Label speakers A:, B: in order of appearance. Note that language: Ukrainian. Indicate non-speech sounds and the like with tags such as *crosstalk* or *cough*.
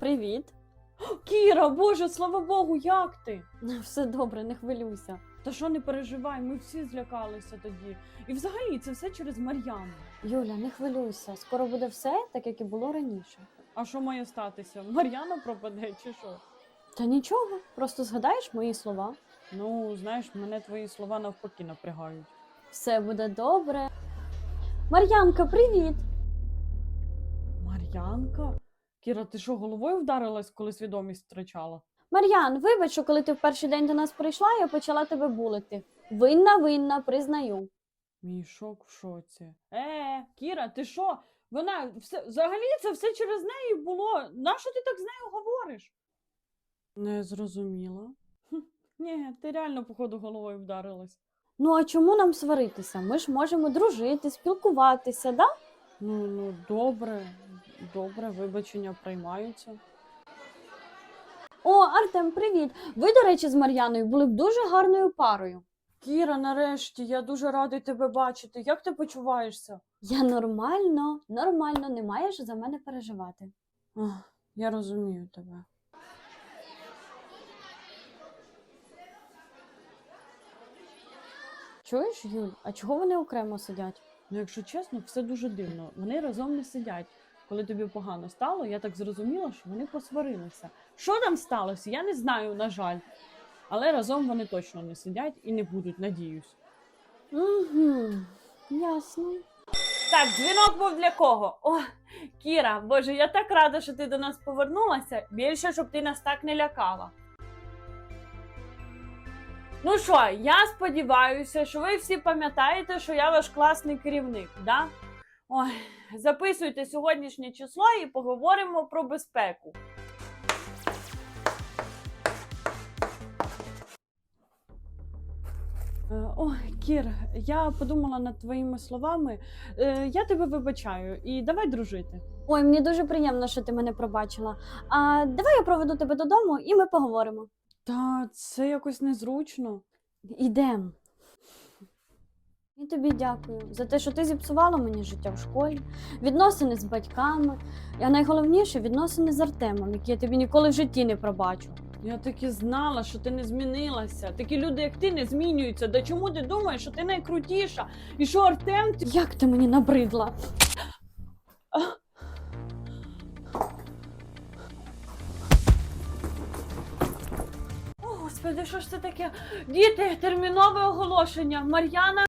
A: Привіт.
B: Кіра, Боже, слава Богу, як ти? *laughs*
A: Все добре, не хвилюйся.
B: Та що не переживай, ми всі злякалися тоді. І взагалі це все через Мар'яну.
A: Юля, не хвилюйся. Скоро буде все, так як і було раніше.
B: А що має статися? Мар'яна пропаде чи що?
A: Та нічого, просто згадаєш мої слова.
B: Ну, знаєш, мене твої слова навпаки напрягають.
A: Все буде добре. Мар'янка, привіт!
B: Мар'янка? Кіра, ти що, головою вдарилась, коли свідомість втрачала?
A: Мар'ян, вибач, що коли ти в перший день до нас прийшла, я почала тебе булити. Винна, винна, признаю.
B: Мій шок в шоці. Е, Кіра, ти що? Вона все взагалі це все через неї було. Нащо ти так з нею говориш? Не зрозуміла. Хм, ні, ти реально, походу, головою вдарилась.
A: Ну а чому нам сваритися? Ми ж можемо дружити, спілкуватися, да?
B: Ну, ну, добре, добре, вибачення приймаються.
A: О, Артем, привіт! Ви, до речі, з Мар'яною були б дуже гарною парою.
B: Кіра, нарешті, я дуже радий тебе бачити. Як ти почуваєшся?
A: Я нормально, нормально, не маєш за мене переживати.
B: Ах, я розумію тебе.
A: Чуєш, Юль, а чого вони окремо сидять?
B: Ну, якщо чесно, все дуже дивно. Вони разом не сидять. Коли тобі погано стало, я так зрозуміла, що вони посварилися. Що там сталося? Я не знаю, на жаль. Але разом вони точно не сидять і не будуть, надіюсь.
A: Угу, ясно.
B: Так, дзвінок був для кого? О, Кіра, боже, я так рада, що ти до нас повернулася. Більше, щоб ти нас так не лякала. Ну що, я сподіваюся, що ви всі пам'ятаєте, що я ваш класний керівник, да? Ой, записуйте сьогоднішнє число і поговоримо про безпеку. Е, Ой, Кір, я подумала над твоїми словами. Е, Я тебе вибачаю і давай дружити.
A: Ой, мені дуже приємно, що ти мене пробачила. А давай я проведу тебе додому і ми поговоримо.
B: Та це якось незручно.
A: Ідем. І тобі дякую за те, що ти зіпсувала мені життя в школі, відносини з батьками, а найголовніше відносини з Артемом, які я тобі ніколи в житті не пробачу.
B: Я таки знала, що ти не змінилася. Такі люди, як ти, не змінюються. Да чому ти думаєш, що ти найкрутіша? І що Артем ти.
A: Як ти мені набридла?
B: О, господи, що ж це таке? Діти, термінове оголошення. Мар'яна